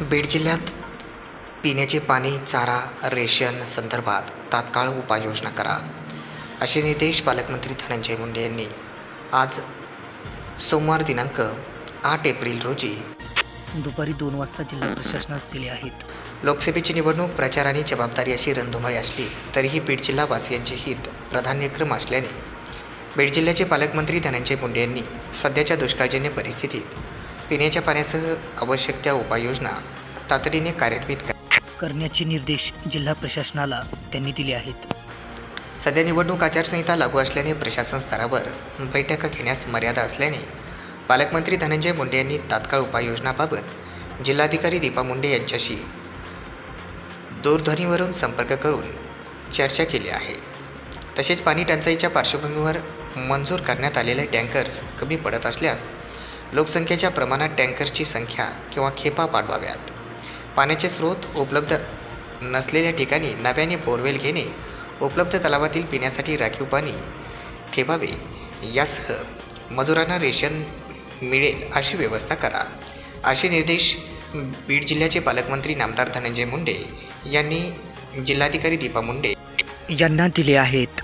बीड जिल्ह्यात पिण्याचे पाणी चारा रेशन संदर्भात तात्काळ उपाययोजना करा. असे निर्देश पालकमंत्री धनंजय मुंडे यांनी आज सोमवार दिनांक आठ एप्रिल रोजी दुपारी दोन वाजता जिल्हा प्रशासनास दिले आहेत. लोकसभेची निवडणूक प्रचाराने जबाबदारी अशी रणधुमाळी असली तरीही बीड जिल्हावासियांचे हित प्राधान्यक्रम असल्याने बीड जिल्ह्याचे पालकमंत्री धनंजय मुंडे यांनी सध्याच्या दुष्काळजन्य परिस्थितीत पिण्याच्या पाण्यासह आवश्यक त्या उपाययोजना तातडीने कार्यान्वित करा. करण्याचे निर्देश जिल्हा प्रशासनाला त्यांनी दिले आहेत. सध्या निवडणूक आचारसंहिता लागू असल्याने प्रशासन स्तरावर बैठका घेण्यास मर्यादा असल्याने पालकमंत्री धनंजय मुंडे यांनी तात्काळ उपाययोजनाबाबत जिल्हाधिकारी दीपा मुंडे यांच्याशी दूरध्वनीवरून संपर्क करून चर्चा केली आहे. तसेच पाणी टंचाईच्या पार्श्वभूमीवर मंजूर करण्यात आलेले टँकर्स कमी पडत असल्यास लोकसंख्येच्या प्रमाणात टँकरची संख्या किंवा खेपा वाढवाव्यात. पाण्याचे स्रोत उपलब्ध नसलेल्या ठिकाणी नव्याने बोरवेल घेणे उपलब्ध तलावातील पिण्यासाठी राखीव पाणी ठेवावे यासह मजुरांना रेशन मिळेल अशी व्यवस्था करा. असे निर्देश बीड जिल्ह्याचे पालकमंत्री नामदार धनंजय मुंडे यांनी जिल्हाधिकारी दीपा मुंडे यांना दिले आहेत.